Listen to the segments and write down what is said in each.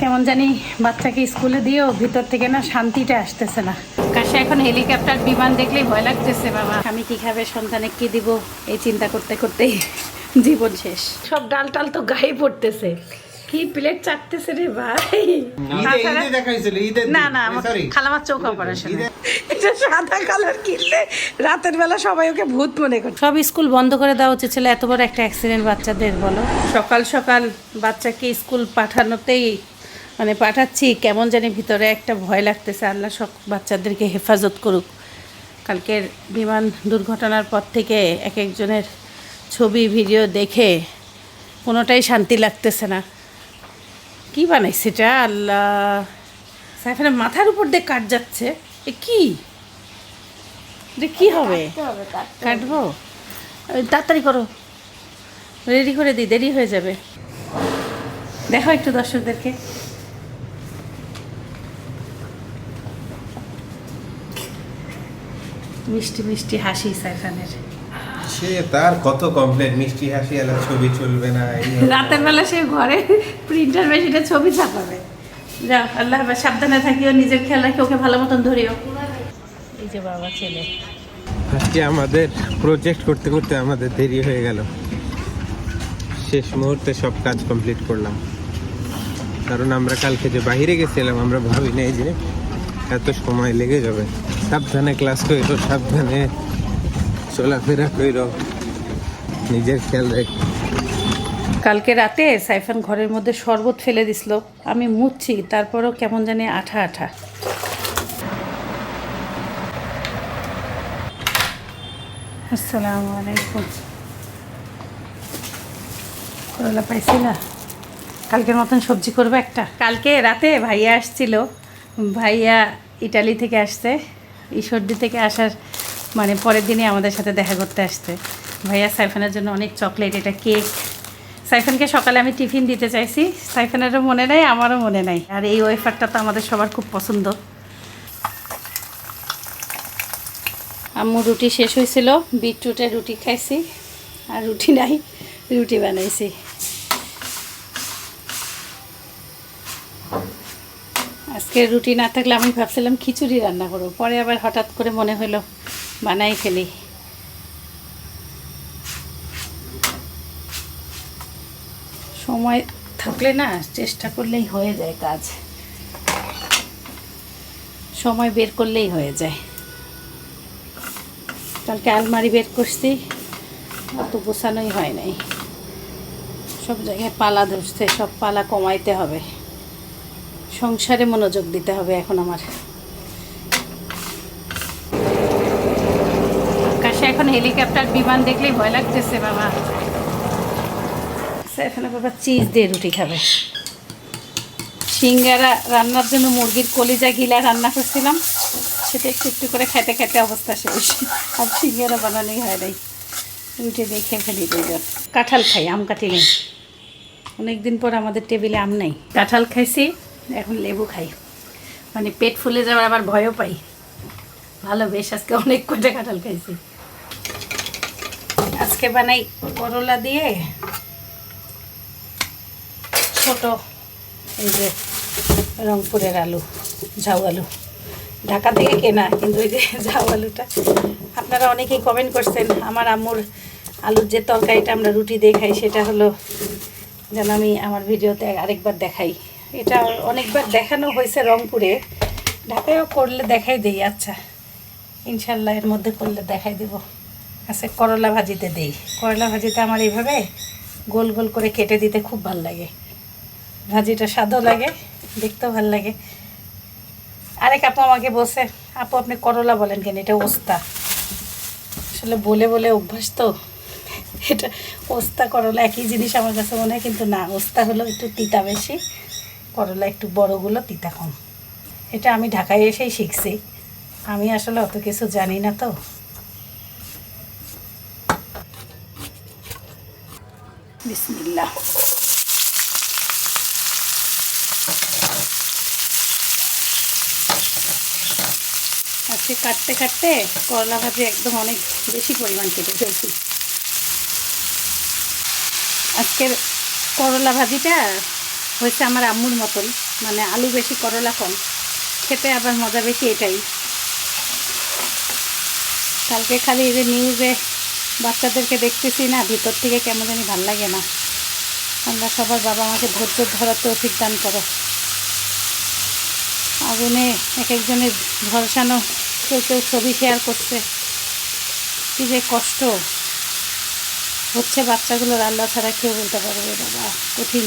কেমন জানি বাচ্চাকে স্কুলে দিয়েও ভিতর থেকে না শান্তিটা আসতেছে না। কাছে এখন হেলিকপ্টার বিমান দেখলেই ভয় লাগতেছে বাবা। আমি কি খাবে সন্তানে কি দিব এই চিন্তা করতে করতেই জীবন শেষ। সব ডাল টাল তো গায়ে পড়তেছে। কি প্লেট চাটতেছে রে ভাই? না না খালামার চোখ অপারেশন এটা সাদা কালার কিনলে রাতের বেলা সবাই ওকে ভূত মনে করে সব স্কুল বন্ধ করে দেওয়া উচিত ছিল এত বড় একটা অ্যাক্সিডেন্ট বাচ্চাদের বলো। সকাল সকাল বাচ্চাকে স্কুল পাঠানোতেই মানে পাঠাচ্ছি কেমন জানি ভিতরে একটা ভয় লাগতেছে। আল্লাহ সব বাচ্চাদেরকে হেফাজত করুক। কালকের বিমান দুর্ঘটনার পর থেকে এক একজনের ছবি ভিডিও দেখে কোনোটাই শান্তি লাগতেছে না। কি বানাইছে এটা? আল্লাহ। সাইফানের মাথার উপর দিয়ে কাট যাচ্ছে। এ কি? এটা কি হবে? কাটবো? তাড়াতাড়ি করো। রেডি করে দিই দেরি হয়ে যাবে। দেখো একটু দর্শকদেরকে। মিষ্টি মিষ্টি হাসি সাইফানের। সে তার কত কমপ্লেন মিষ্টি হাসি এলা ছবি চলবে না না। রাতের বেলা সে ঘরে প্রিন্টার মেশিনে ছবি ছাপাবে। যা আল্লাহ সাবধানে থাকিও নিজের খেয়াল রাখি ওকে ভালো মতন ধরিও। এই যে বাবা ছেলে। আজকে আমাদের প্রজেক্ট করতে করতে আমাদের দেরি হয়ে গেল। শেষ মুহূর্তে সব কাজ কমপ্লিট করলাম। কারণ আমরা কালকে যে বাইরে গেছিলাম আমরা ভাবি নাই যে এত সময় লেগে যাবে। সাবধানে ক্লাস কইরো সাবধানে চলাফেরা কইরো নিজের খেয়াল রেখ। কালকে রাতে সাইফান ঘরের মধ্যে শরবত ফেলে দিছিল। আমি মুছছি তারপরও কেমন জানি আঠা আঠা। আসসালামু আলাইকুম। করলা পাইছিলা? কালকের মতন সবজি করবে একটা? কালকে রাতে ভাইয়া আসছিল। ভাইয়া ইটালি থেকে আসছে। ঈশ্বরদী থেকে আসার মানে পরের দিনই আমাদের সাথে দেখা করতে আসতে। ভাইয়া সাইফানের জন্য অনেক চকলেট, এটা কেক। সাইফানকে সকালে আমি টিফিন দিতে চাইছি। সাইফানেরও মনে নেই, আমারও মনে নাই। আর এই ওয়েফারটা তো আমাদের সবার খুব পছন্দ। আম্মু রুটি শেষ হয়েছিল, বিটরুটের রুটি খাইছি। আর রুটি নাই, রুটি বানাইছি। আজকে রুটি না থাকলে আমি ভাবছিলাম খিচুড়ি রান্না করব। পরে আবার হঠাৎ করে মনে হলো, বানাই ফেলি। সময় থাকলে না চেষ্টা করলেই হয়ে যায় কাজ। সময় বের করলেই হয়ে যায়। কালকে আলমারি বের করছি, অত গোছানোই হয় নাই। সব জায়গায় পালা ধরছে, সব পালা কমাইতে হবে। সংসারে মনোযোগ দিতে হবে এখন আমার। আকাশে এখন হেলিকপ্টার বিমান দেখলেই ভয় লাগতেছে, বাবা। এখানে বাবা চিজ দিয়ে রুটি খাবে। সিঙ্গারা রান্নার জন্য মুরগির কলিজা গিলা রান্না করছিলাম। সেটা একটু একটু করে খেতে খেতে অবস্থা শেষ। আর সিঙ্গারা বানানোই হয় নাই। রুটি দিয়ে খেয়ে ফেলি দুজন কাঁঠাল খাই, আম কাটি নেই। অনেকদিন পর আমাদের টেবিলে আম নেই। কাঁঠাল খাইছি। এখন লেবু খাই। মানে পেট ফুলে যাওয়ার আবার ভয়ও পাই। ভালো বেশ, আজকে অনেক কটা কাঁঠাল খাইছি। আজকে বানাই করলা দিয়ে ছোট এই যে রংপুরের আলু, ঝাউ আলু। ঢাকা থেকে কেনা, কিন্তু ওই যে ঝাউ আলুটা। আপনারা অনেকেই কমেন্ট করছেন, আমার আম্মুর আলুর যে তরকারিটা আমরা রুটি দিয়ে খাই, সেটা হলো, যেন আমি আমার ভিডিওতে আরেকবার দেখাই। এটা অনেকবার দেখানো হয়েছে রংপুরে। ঢাকায়ও করলে দেখাই দিই আচ্ছা। ইনশাল্লাহ এর মধ্যে করলে দেখাই দেব। আচ্ছা করলা ভাজিতে দেই। করলা ভাজিতে আমার এইভাবে গোল গোল করে কেটে দিতে খুব ভালো লাগে। ভাজিটা স্বাদও লাগে, দেখতেও ভালো লাগে। আরেক আপু আমাকে বসে আপু, আপনি করলা বলেন কেন? এটা ওস্তা। আসলে বলে বলে অভ্যাস তো। এটা ওস্তা করলা একই জিনিস আমার কাছে মনে হয়, কিন্তু না, ওস্তা হলো একটু তিতা বেশি। করলা একটু বড়গুলো তিতা কম। এটা আমি ঢাকায় এসেই শিখছি। আমি আসলে অত কিছু জানি না তো। আজকে কাটতে কাটতে করলা ভাজি একদম অনেক বেশি পরিমাণ কেটে ফেলছি। আজকের করলা ভাজিটা হয়েছে আমার আম্মুর মতন। মানে আলু বেশি, করলা কম। খেতে আবার মজা বেশি এটাই। কালকে খালি এই যে নিউজে বাচ্চাদেরকে দেখতেছি না, ভিতর থেকে কেমন জানি ভালো লাগে না। আমরা সবার বাবা আমাকে ধৈর্য ধরার তৌফিক দান করো। আগুনে এক একজনের ঝলসানো কেউ কেউ ছবি শেয়ার করছে। কি যে কষ্ট। হচ্ছে বাচ্চাগুলোর আল্লাহ ছাড়া কেউ বলতে পারবে বাবা কঠিন।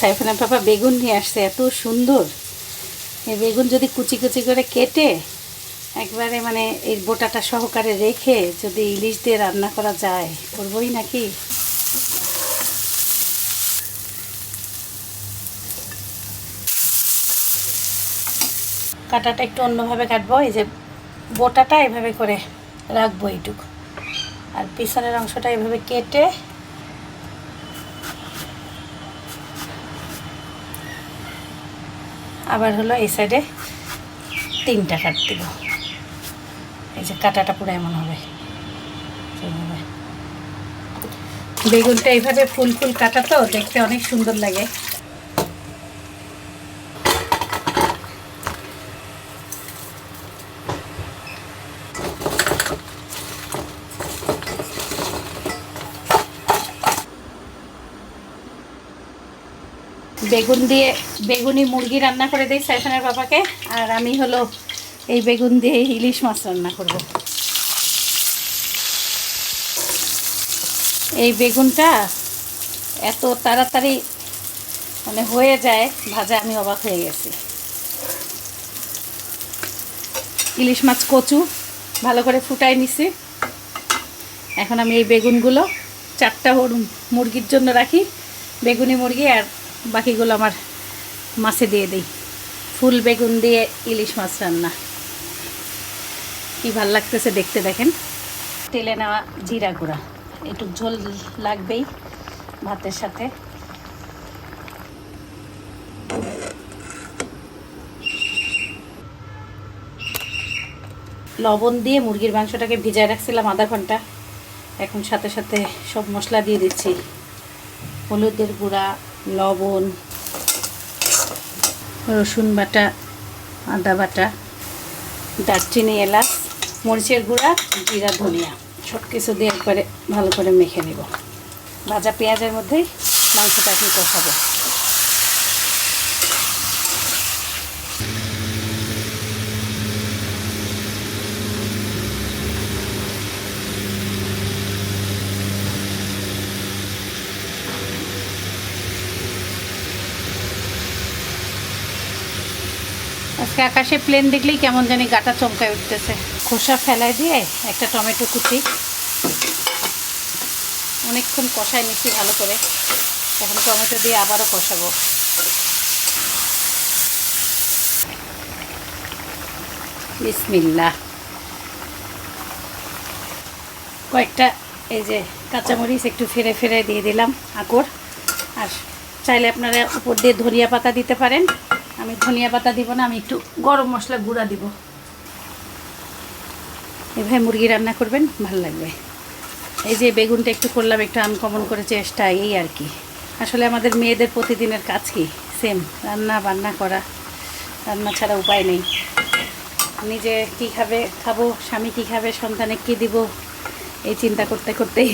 সাইফানা পাপা বেগুন নিয়ে আসছে, এত সুন্দর। এই বেগুন যদি কুচি কুচি করে কেটে একবারে মানে এই বোটাটা সহকারে রেখে যদি ইলিশ দিয়ে রান্না করা যায়, করবই নাকি? কাটাটা একটু অন্যভাবে কাটবো, এই যে বোটাটা এভাবে করে রাখব এইটুকু। আর পিছনের অংশটা এভাবে কেটে আবার হলো এই সাইডে তিনটা কাট দিব। এই যে কাটাটা পুরো এমন হবে। বেগুনটা এইভাবে ফুল ফুল কাটা তো, দেখতে অনেক সুন্দর লাগে। বেগুন দিয়ে, বেগুনি মুরগি রান্না করে দিই সাইফানের বাবাকে। আর আমি হলো এই বেগুন দিয়ে ইলিশ মাছ রান্না করব। এই বেগুনটা এত তাড়াতাড়ি মানে হয়ে যায়, ভাজা আমি অবাক হয়ে গেছি। ইলিশ মাছ কচু ভালো করে ফুটাই নিছি। এখন আমি এই বেগুনগুলো চারটা মুরগির জন্য রাখি, বেগুনি মুরগি আর বাকিগুলো আমার মাছে দিয়ে দিই। ফুল বেগুন দিয়ে ইলিশ মাছ রান্না। কি ভালো লাগতেছে দেখতে দেখেন। তেলে নেওয়া জিরা গুঁড়া। একটু ঝোল লাগবেই ভাতের সাথে। লবণ দিয়ে মুরগির মাংসটাকে ভিজায় রাখছিলাম আধা ঘণ্টা। এখন সাথে সাথে সব মশলা দিয়ে দিচ্ছি। হলুদের গুঁড়া লবণ, রসুন বাটা, আদা বাটা, দারচিনি, এলাচ, মরিচের গুঁড়া, জিরা, ধনিয়া। সব কিছু দিয়ে একবারে ভালো করে মেখে নেব। ভাজা পেঁয়াজের মধ্যেই মাংসটা কি কষাবো। আজকে আকাশে প্লেন দেখলেই কেমন জানি গাটা চমকায় উঠতেছে। খোসা ফেলায় দিয়ে একটা টমেটো কুচি। অনেকক্ষণ কষায় নিচ্ছি ভালো করে। এখন টমেটো দিয়ে আবারও কষাবো। বিসমিল্লা কয়েকটা এই যে কাঁচামরিচ একটু ফেরে ফেরে দিয়ে দিলাম আকর। আর চাইলে আপনারা উপর দিয়ে ধনিয়া পাতা দিতে পারেন। আমি ধনিয়া পাতা দিব না, আমি একটু গরম মশলা গুঁড়া দিব। এভাবে মুরগি রান্না করবেন? ভালো লাগবে। এই যে বেগুনটা একটু করলাম, একটু আনকমন করে চেষ্টা, এই আর কি। আসলে আমাদের মেয়েদের প্রতিদিনের কাজ কি? সেম রান্না বান্না করা। রান্না ছাড়া উপায় নেই। নিজে কী খাবে, খাব, স্বামী কী খাবে, সন্তানে কী দিব, এই চিন্তা করতে করতেই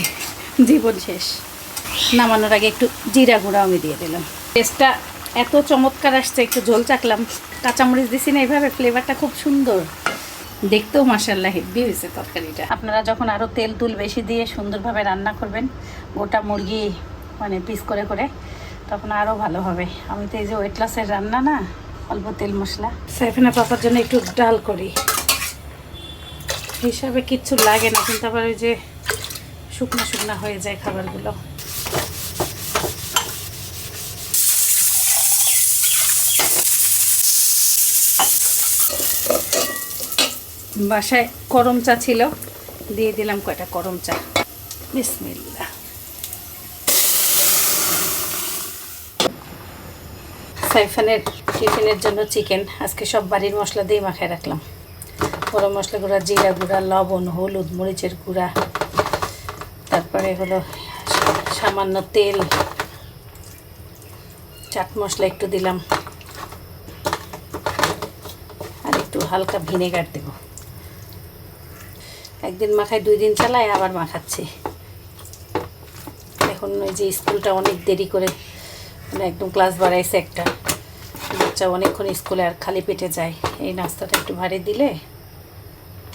জীবন শেষ। নামানোর আগে একটু জিরা গুঁড়া আমি দিয়ে দিলাম। টেস্টটা এত চমৎকার আসছে, একটু ঝোল চাকলাম। কাঁচামরিচ দিছি না এইভাবে ফ্লেভারটা খুব সুন্দর। দেখতেও মাসাল্লাহ হেব্বি হয়েছে তরকারিটা। আপনারা যখন আরও তেল তুল বেশি দিয়ে সুন্দরভাবে রান্না করবেন, গোটা মুরগি মানে পিস করে করে, তখন আরও ভালো হবে। আমি তো এই যে ওয়েট লসের রান্না না, অল্প তেল মশলা সাইফেনা পাপার জন্য একটু ডাল করি। হিসাবে কিচ্ছু লাগে না, কিন্তু আবার ওই যে শুকনো শুকনো হয়ে যায় খাবারগুলো। বাসায় করম চা ছিল, দিয়ে দিলাম কয়টা করম চা। বিসমিল্লা সাইফানের টিফিনের জন্য চিকেন। আজকে সব বাড়ির মশলা দিয়ে মাখায় রাখলাম। গরম মশলা গুঁড়া, জিরা গুঁড়া, লবণ, হলুদ, মরিচের গুঁড়া। তারপরে হলো সামান্য তেল। চাট মশলা একটু দিলাম। আর একটু হালকা ভিনেগার দেব। একদিন মাখায় দুই দিন চালায়, আবার মাখাচ্ছি। এখন ওই যে স্কুলটা অনেক দেরি করে মানে একদম ক্লাস বাড়াইছে একটা। বাচ্চা অনেকক্ষণ স্কুলে আর খালি পেটে যায়। এই নাস্তাটা একটু ভারী দিলে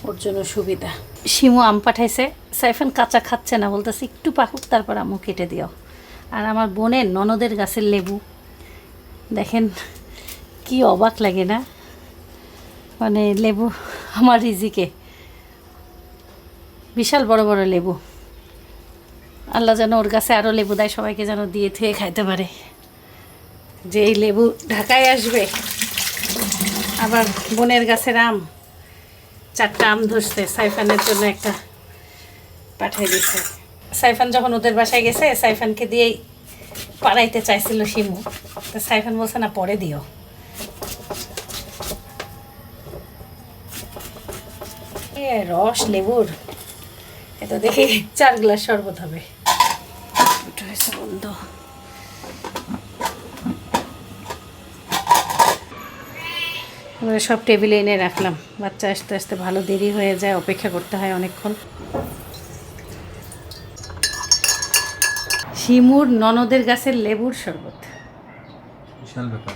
ওর জন্য সুবিধা। শিমু আম পাঠাইছে, সাইফান কাঁচা খাচ্ছে না, বলতেছে, একটু পাকুক, তারপর আমু কেটে দিও। আর আমার বোনের ননদের গাছের লেবু। দেখেন কি অবাক লাগে না? মানে লেবু আমার রিজিকে। বিশাল বড় বড় লেবু। আল্লাহ যেন ওর গাছে আরও লেবু দেয়, সবাইকে যেন দিয়ে থুয়ে খাইতে পারে। যে এই লেবু ঢাকায় আসবে, আবার বোনের গাছের আম, চারটা আম ধরছে, সাইফানের জন্য একটা পাঠিয়ে দিচ্ছে সাইফান যখন ওদের বাসায় গেছে, সাইফানকে দিয়েই পাড়াইতে চাইছিল শিমু। তো সাইফান বলছে, না, পরে দিও। রস লেবুর। এ তো দেখি চার গ্লাস শরবত হবে। ওটা হয়েছে বন্ধ। এবারে সব টেবিলে এনে রাখলাম। বাচ্চা আস্তে আস্তে ভালো দেরি হয়ে যায় অপেক্ষা করতে হয় অনেকক্ষণ। শিমুর ননদের গাছের লেবুর শরবত। বিশাল ব্যাপার।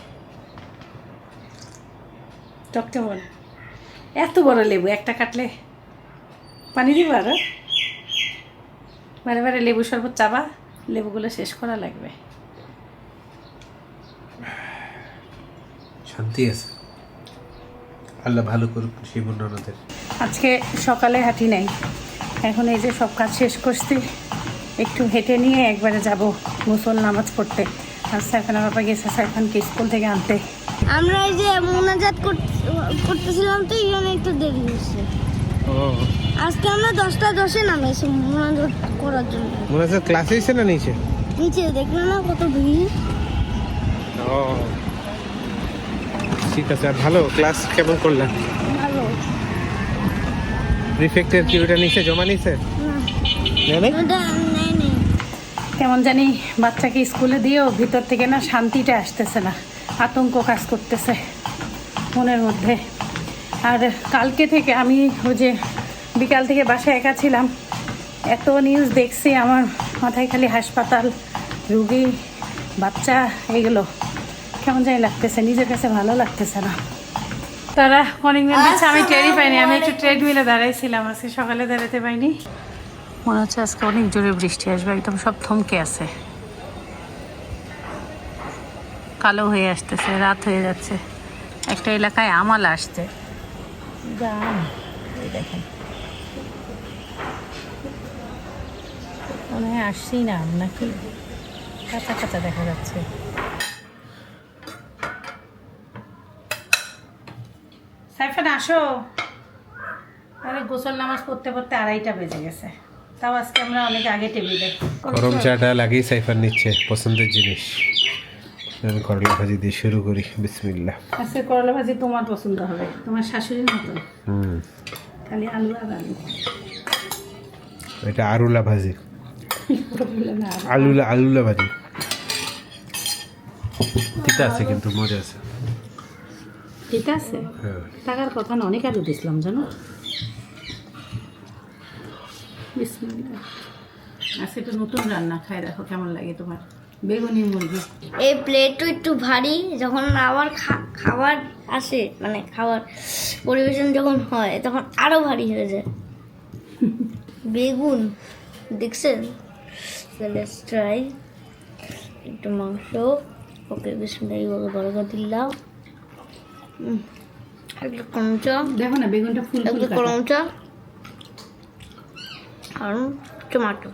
টক কেমন এত বড় লেবু একটা কাটলে পানি দিব আরও? বারে বারে লেবু শরবত চাবা লেবুগুলো শেষ করা লাগবে। শান্তি আছে। আল্লাহ ভালো করুক শিবন ননদের। আজকে সকালে হাঁটি নাই। এখন এই যে সব কাজ শেষ করছি একটু হেঁটে নিয়ে একবারে যাব মুসল নামাজ পড়তে। আর সাইফানা বাবা গেছে সাইফানকে স্কুল থেকে আনতে। আমরা এই যে মোনাজাত করতে- করতেছিলাম তো এই জন্য একটু দেরি হয়েছে। ও। আজকে আমরা দশটা দশে নামেছি মোনাজাত করার জন্য। মনে হচ্ছে ক্লাসে এসে না নিচে? নিচে দেখলে না কত ভিড়? ও ঠিক আছে আর ভালো ক্লাস কেমন করলাম ভালো। প্রিফেক্টের কি ওটা নিচে জমা নিছে না। কেমন জানি বাচ্চাকে স্কুলে দিয়েও ভিতর থেকে না শান্তিটা আসতেছে না আতঙ্ক কাজ করতেছে মনের মধ্যে। আর কালকে থেকে আমি ওই যে বিকাল থেকে বাসায় একা ছিলাম। এত নিউজ দেখছি আমার মাথায় খালি হাসপাতাল রুগী বাচ্চা এগুলো। কেমন জানি লাগতেছে নিজের কাছে ভালো লাগতেছে না। তারা মর্নিং দিচ্ছে আমি টেরই পাইনি আমি একটু ট্রেডমিলে দাঁড়াইছিলাম আজকে সকালে দাঁড়াতে পাইনি। মনে হচ্ছে আজকে অনেক জোরে বৃষ্টি আসবে একদম সব থমকে আছে। কালো হয়ে আসতেছে রাত হয়ে যাচ্ছে। একটা এলাকায় আমাল আসছে। দেখেন। মনে হয় আসছি না নাকি? কাঁচা কাঁচা দেখা যাচ্ছে। সাইফান আসো। আরে গোসল নামাজ পড়তে পড়তে আড়াইটা বেজে গেছে। তাও আজকে আমরা অনেক আগে টেবিলে। গরম চাটা লাগিয়ে সাইফার নিচ্ছে পছন্দের জিনিস। আমি করলা ভাজি দিয়ে শুরু করি বিসমিল্লাহ। আজকে করলা ভাজি তোমার পছন্দ হবে তোমার শাশুড়ির মতো। হুম। খালি আলু আর আলু। এটা আরুলা ভাজি। আলুলা আলুলা ভাজি। ঠিক আছে কিন্তু মজা আছে। ঠিক আছে? হ্যাঁ। টাকার কথা না অনেক আলু দিছিলাম জানো? আজকে তো নতুন রান্না খাই দেখো কেমন লাগে তোমার। বেগুনি মুরগি। এই প্লেটও একটু ভারী যখন আবার খা- খাবার আসে মানে খাবার পরিবেশন যখন হয় তখন আরও ভারী হয়ে যায়। বেগুন দেখছেন? ট্রাই একটু মাংস ওকে বিসমিল্লাহি করে দিলাম। একটা কমচা দেখো না বেগুনটা ফুল একটা কাটা। করমচা আর টমেটো।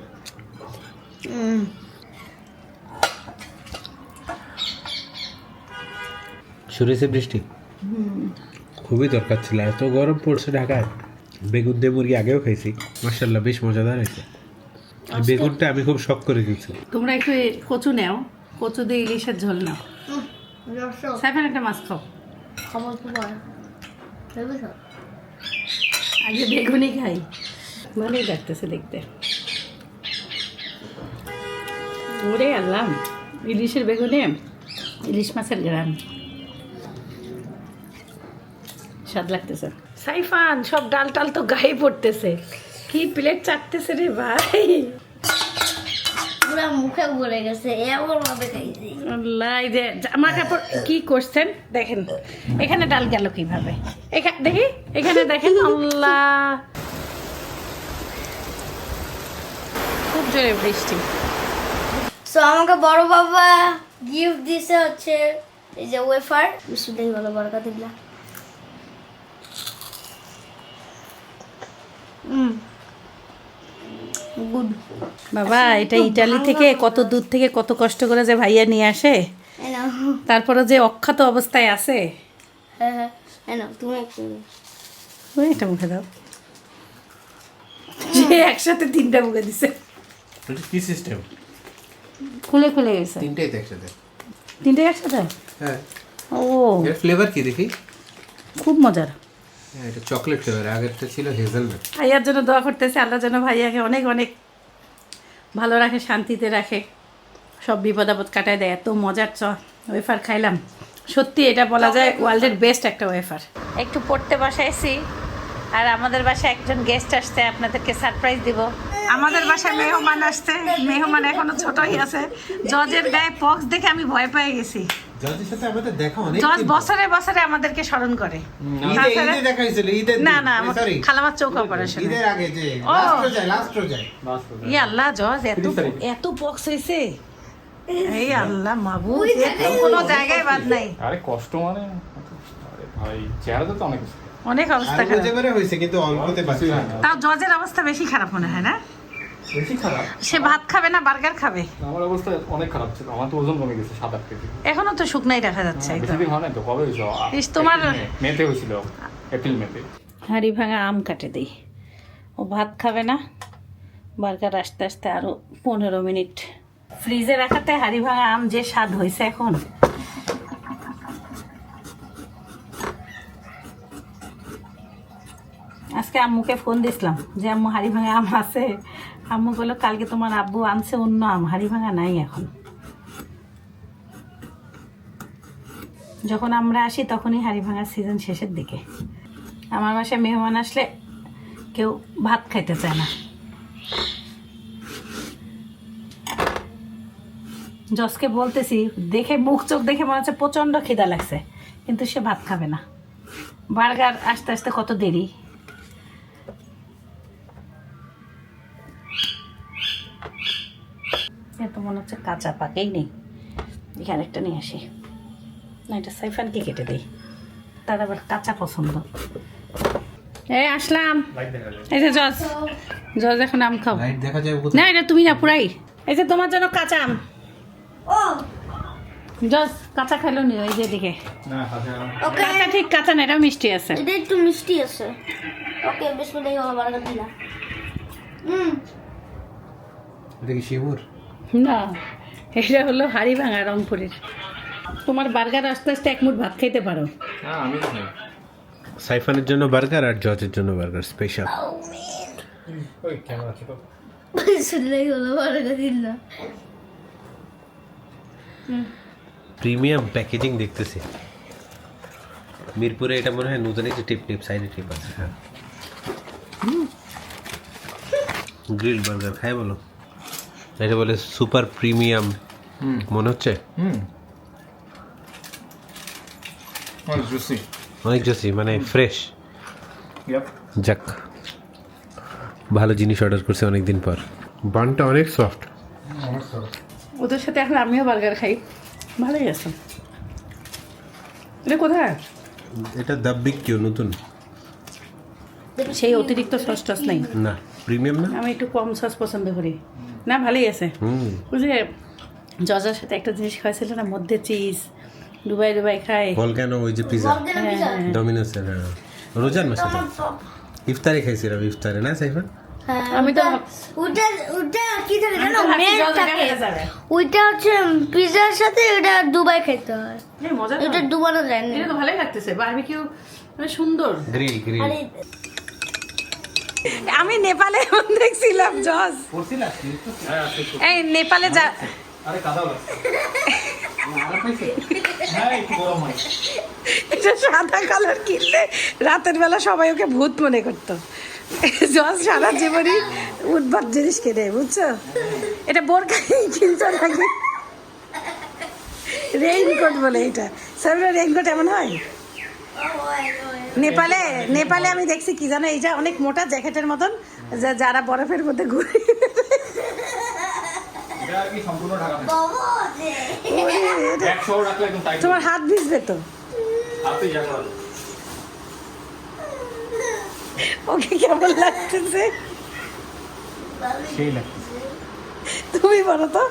হয়েছে বৃষ্টি? খুবই দরকার ছিল এত গরম পড়ছে ঢাকায়। বেগুন দিয়ে মুরগি আগেও খাইছি মার্শাল্লাহ বেশ মজাদার হয়েছে। বেগুনটা আমি খুব শখ করে দিয়েছি তোমরা একটু কচু নেও কচু দিয়ে ইলিশের ঝোল নাও। সাইফান একটা মাছ খাও। খাবার আগে বেগুনি খাই। ভালোই লাগতেছে দেখতে। ওরে আল্লাহ ইলিশের বেগুনে ইলিশ মাছের গ্রাম স্বাদ লাগতেছে। সাইফান সব ডাল টাল তো গায়ে পড়তেছে। কি প্লেট চাটতেছে রে ভাই? পুরো মুখে ভরে গেছে এমন ভাবে খাইছি। আল্লাহ যে জামা কাপড় কি করছেন? দেখেন এখানে ডাল গেল কীভাবে? এখানে দেখি এখানে দেখেন আল্লাহ। খুব জোরে বৃষ্টি। সো আমাকে বড় বাবা গিফট দিছে হচ্ছে এই যে ওয়েফার বিশুদ্ধই ভালো বরকা দিলা হুম গুড। বাবা এটা ইটালি থেকে কত দূর থেকে কত কষ্ট করে যে ভাইয়া নিয়ে আসে। তারপরে যে অক্ষত অবস্থায় আছে। হ্যাঁ হ্যাঁ তুমি এটা মুখে দাও। সে একসাথে তিনটা মুখে দিছে। কি সিস্টেম খুলে খুলে গেছে। তিনটাই তো একসাথে। তিনটে একসাথে? হ্যাঁ। ও। এর ফ্লেভার কি দেখি? খুব মজার। এটা চকলেট ফ্লেভার আগেরটা ছিল হেজেলনাট ভাইয়ার জন্য দোয়া করতেছে আল্লাহ যেন ভাইয়াকে অনেক অনেক ভালো রাখে শান্তিতে রাখে। সব বিপদ আপদ কাটায় দেয় এত মজার চ ওয়েফার খাইলাম। সত্যি এটা বলা যায় ওয়ার্ল্ডের বেস্ট একটা ওয়েফার একটু পড়তে বসাইছি আর আমাদের বাসায় একজন গেস্ট আসছে আপনাদেরকে সারপ্রাইজ দিব। আমাদের বাসায় মেহমান আসছে। মেহমান এখনও ছোটই আছে। জজের গায়ে পক্স দেখে আমি ভয় পেয়ে গেছি। জজের সাথে আমাদের দেখা অনেক জজ বছরে বছরে আমাদেরকে স্মরণ করে। না না খালামার অপারেশন ই আল্লাহ জজ এত এত পক্স হয়েছে এই আল্লাহ মাবু কোনো জায়গায় বাদ নাই। আরে কষ্ট মানে ভাই চেহারাটা তো অনেক অনেক অবস্থা খারাপ। হয়েছে কিন্তু অল্পতে তাও জজের অবস্থা বেশি খারাপ মনে হয় না? বেশি খারাপ? সে ভাত খাবে না বার্গার খাবে? আমার অবস্থা অনেক খারাপ ছিল। আমার তো ওজন কমে গেছে সাত আট কেজি। এখনও তো শুকনাই দেখা যাচ্ছে বেশি একদম হয় না তো কবে হয়েছিল তোমার- মেতে হয়েছিল এপ্রিল মেতে। হাঁড়ি ভাঙা আম কাটে দিই। ও ভাত খাবে না বার্গার আসতে আসতে আরও পনেরো মিনিট। ফ্রিজে রাখাতে হাঁড়ি ভাঙা আম যে স্বাদ হয়েছে এখন। আজকে আম্মুকে ফোন দিছিলাম যে আম্মু হাঁড়ি ভাঙা আম আছে। আম্মু বলল, কালকে তোমার আব্বু আনছে, অন্য আম। হাঁড়ি ভাঙা নাই এখন। যখন আমরা আসি, তখনই হাড়ি ভাঙার সিজন শেষের দিকে। আমার বাসায় মেহমান আসলে কেউ ভাত খাইতে চায় না। জসকে বলতেছি, দেখে মুখ, চোখ দেখে মনে হচ্ছে প্রচণ্ড খিদা লাগছে। কিন্তু সে ভাত খাবে না। বার্গার আস্তে আস্তে কত দেরি? মনে হচ্ছে কাঁচা পাকেই নেই। এখানে একটা নিয়ে আসি। না এটা সাইফানকে কেটে দিই। তার আবার কাঁচা পছন্দ। এই আসলাম। লাইট দেখা যায়। এই যে জজ। জজ এখন আম খাও। লাইট দেখা যায় না এটা তুমি না পুরাই। এই যে তোমার জন্য কাঁচা আম। ও। জজ কাঁচা খাইলো নি ওই যে দিকে না হাতে ওকে। কাঁচা ঠিক কাঁচা না এটাও মিষ্টি আছে। এটা একটু মিষ্টি আছে। ওকে দিলা হুম। এটা কি শিমুর না এটা হলো হাড়ি ভাঙা রংপুরের। তোমার বার্গার আস্তে আস্তে এক মুঠ ভাত খাইতে পারো। খাই। সাইফানের জন্য বার্গার আর জজের জন্য বার্গার স্পেশাল প্রিমিয়াম প্যাকেজিং দেখতেছি। মিরপুরে এটা মনে হয় নতুন একটা টিপ টিপ সাইডে টিপ আছে হ্যাঁ। গ্রিল বার্গার খাই বলো। এটা বলে সুপার প্রিমিয়াম। মনে হচ্ছে? অনেক জুসি। অনেক জসি মানে ফ্রেশ। যাক ভালো জিনিস অর্ডার করছে অনেক দিন পর। বানটা অনেক সফট। ওদের সাথে এখন আমিও বার্গার খাই। ভালোই আছে। এটা কোথায়? এটা দাব্বিক কেউ নতুন। সেই অতিরিক্ত সস টস নাই। না। প্রিমিয়াম না? আমি একটু কম সস পছন্দ করি। না ভালোই আছে। যে জজার সাথে একটা জিনিস খাওয়াইছিল না মধ্যে চিজ ডুবাই ডুবাই খায়। বল কেন ওই যে পিজা হ্যাঁ। ডমিনোসের হ্যাঁ। রোজার মাসে ইফতারে খাইছিলাম ইফতারে না সাইফান হ্যাঁ আমি তো ওটা- ওটা ওটা কি থাকে জানো? আমি তো মেন থাকে। ওইটা হচ্ছে পিজার সাথে এটা দুবাই খেতে হয়। এই মজা। এটা ডুবানো যায় না। এটা তো ভালোই লাগতেছে। বারবিকিউ সুন্দর। গ্রিল গ্রিল আরে আমি নেপালে দেখছিলাম জজ এই নেপালে যা হ্যাঁ হয়। এটা সাদা কালার কিনলে রাতের বেলা সবাই ওকে ভূত মনে করতো। জজ সারা জীবনই উদ্ভট জিনিস কেনে বুঝছ? এটা বোরকাই কিনছো নাকি? রেইনকোট বলে এটা। সামনে রেইনকোট এমন হয়? নেপালে নেপালে আমি দেখছি কি জানো এই যে অনেক মোটা জ্যাকেটের মতন যারা বরফের মধ্যে ঘুরে তোমার হাত ভিজবে তো। ওকে কেমন লাগতেছে? তুমি বলো তো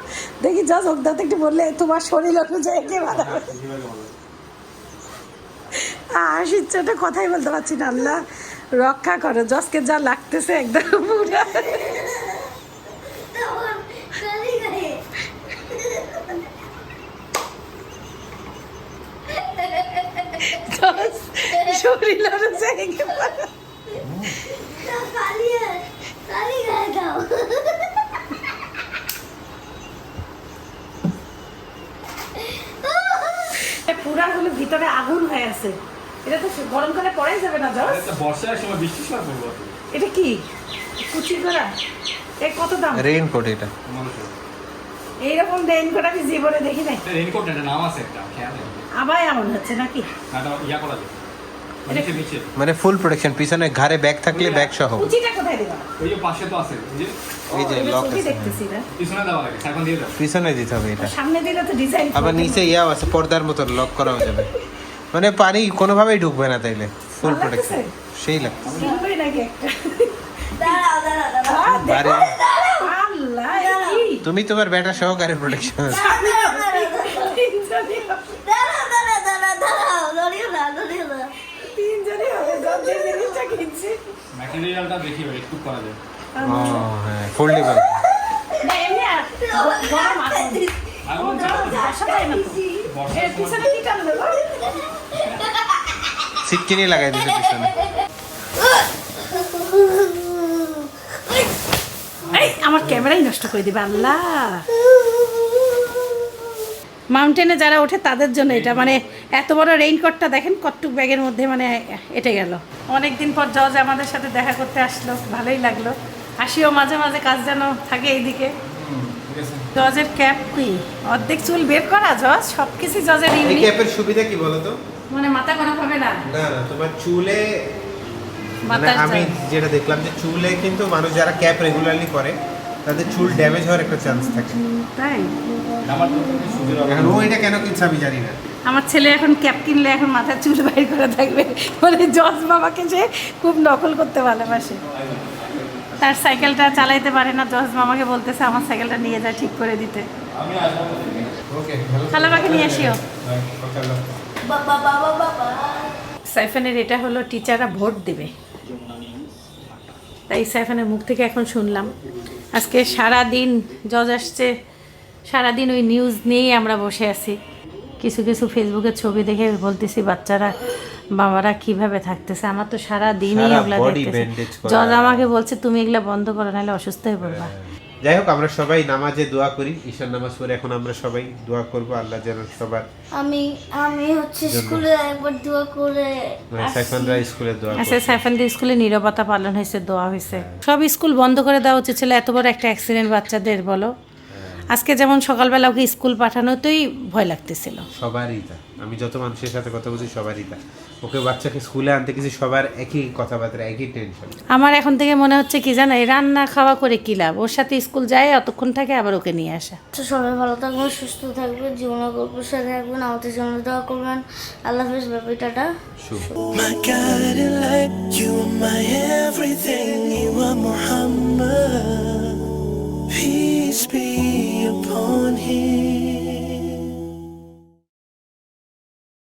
দেখি যা যোগদান একটু বললে তোমার শরীর অনুযায়ী কে বানাবে। হাসির চোটে কথাই বলতে পারছি না, আল্লাহ রক্ষা করো। জসকে যা লাগতেছে একদম পুরা। শরীর পুরা হলো ভিতরে আগুন হয়ে আছে। এটা তো গরমকালে পড়াই যাবে না এটা বর্ষার সময় বৃষ্টির সময় কি। এটা কি? কুচি করা? এ কত দাম? রেইনকোট এটা। মানুষের। এইরকম রেইনকোট আমি জীবনে দেখি নাই। রেইনকোট এটা নাম আছে একটা খেয়াল। আবার এমন হচ্ছে নাকি? না, এটা ইয়া করা যায়। মানে ফুল প্রোটেকশন পিছনে ঘাড়ে ব্যাগ থাকলে ব্যাগ সহ। কুচিটা কোথায় দেবা? ওই যে পাশে তো আছে এই যে। লক দেখতেছি না। পিছনে দেওয়া লাগে এখন দিয়ে দাও পিছনে দিতে হবে এটা। সামনে দিলে তো ডিজাইন আবার নিচে ইয়াও আছে পর্দার মতো লক করাও যাবে। মানে পানি কোনোভাবেই ঢুকবে না তাইলে ফুল প্রোটেকশন সেই লাগছে এ কি? তুমি তোমার ব্যাটা সহকারে প্রোটেকশন ম্যাটেরিয়ালটা দেখি ভাই একটু করা যায় ও হ্যাঁ ফোল্ডেবল না এমনি আর গরম আগুন। সিটকিনি লাগাই দিছে পিছনে। এই আমার ক্যামেরাই নষ্ট করে দিবে আল্লাহ। মাউন্টেনে যারা ওঠে তাদের জন্য এটা মানে এত বড় রেইনকোটটা দেখেন কটটুক ব্যাগের মধ্যে মানে এটে গেল। অনেক দিন পর জজ আমাদের সাথে দেখা করতে আসলো ভালোই লাগল। হাসিও মাঝে মাঝে কাজ যেন থাকে এইদিকে। জজের ক্যাপ কি? অর্ধেক চুল বের করা জজ? সব কিছু জজের এই ক্যাপের সুবিধা কি বলো তো? মানে মাথা করা হবে না। না না তোমার চুলে মানে আমি যেটা দেখলাম যে চুলে কিন্তু মানুষ যারা ক্যাপ রেগুলারলি করে তাদের চুল ড্যামেজ হওয়ার একটা চান্স থাকে। তাই? আমার তো সুবিধা হবে এখন ও এটা কেন কিনছে আমি জানি না। আমার ছেলে এখন ক্যাপ কিনলে এখন মাথার চুল বাইর করে থাকবে। বলে জজ বাবাকে সে খুব নকল করতে ভালোবাসে। তার সাইকেলটা চালাইতে পারে না জজ মামাকে বলতেছে আমার সাইকেলটা নিয়ে যায় ঠিক করে দিতে। আমি খালামাকে নিয়ে আসিও। সাইফানের এটা হলো টিচাররা ভোট দেবে। তাই সাইফানের মুখ থেকে এখন শুনলাম। আজকে সারা দিন জজ আসছে সারা দিন ওই নিউজ নিয়েই আমরা বসে আছি। কিছু কিছু ফেসবুকের ছবি দেখে বলতেছি বাচ্চারা বাবারা কীভাবে থাকতেছে? আমার তো সারা দিনই body দেখতেছি। জজ আমাকে বলছে তুমি এগুলা বন্ধ করো নাহলে অসুস্থ হয়ে পড়বা। যাই হোক আমরা সবাই নামাজে দোয়া করি ঈশান নামাজ পড়ে এখন আমরা সবাই দোয়া করব আল্লাহ যেন সবার আমি আমি হচ্ছে স্কুলে একবার দোয়া করে মানে সাইফানরা স্কুলে দোয়া আচ্ছা সাইফানদের স্কুলে নিরবতা পালন হয়েছে দোয়া হয়েছে। সব স্কুল বন্ধ করে দেওয়া উচিত ছিল এত বড় একটা অ্যাক্সিডেন্ট বাচ্চাদের বলো। আজকে যেমন সকালবেলা ওকে স্কুল পাঠানোতেই ভয় লাগতেছিল। সবারই তা। আমি যত মানুষের সাথে কথা বলছি সবারই তা। ওকে বাচ্চাকে স্কুলে আনতে গেছি সবার একই কথাবার্তা একই টেনশন আমার এখন থেকে মনে হচ্ছে কি জানো এই রান্না খাওয়া করে কি লাভ? ওর সাথে স্কুল যায় অতক্ষণ থাকে আবার ওকে নিয়ে আসা। তো সবাই ভালো থাকবেন সুস্থ থাকবেন জীবন গল্পের সাথে থাকবেন আমাদের জন্য দোয়া করবেন। আল্লাহ হাফিজ ব্যাপারটা শুভ। My guiding light, you are my everything. You are Muhammad. Peace be upon him.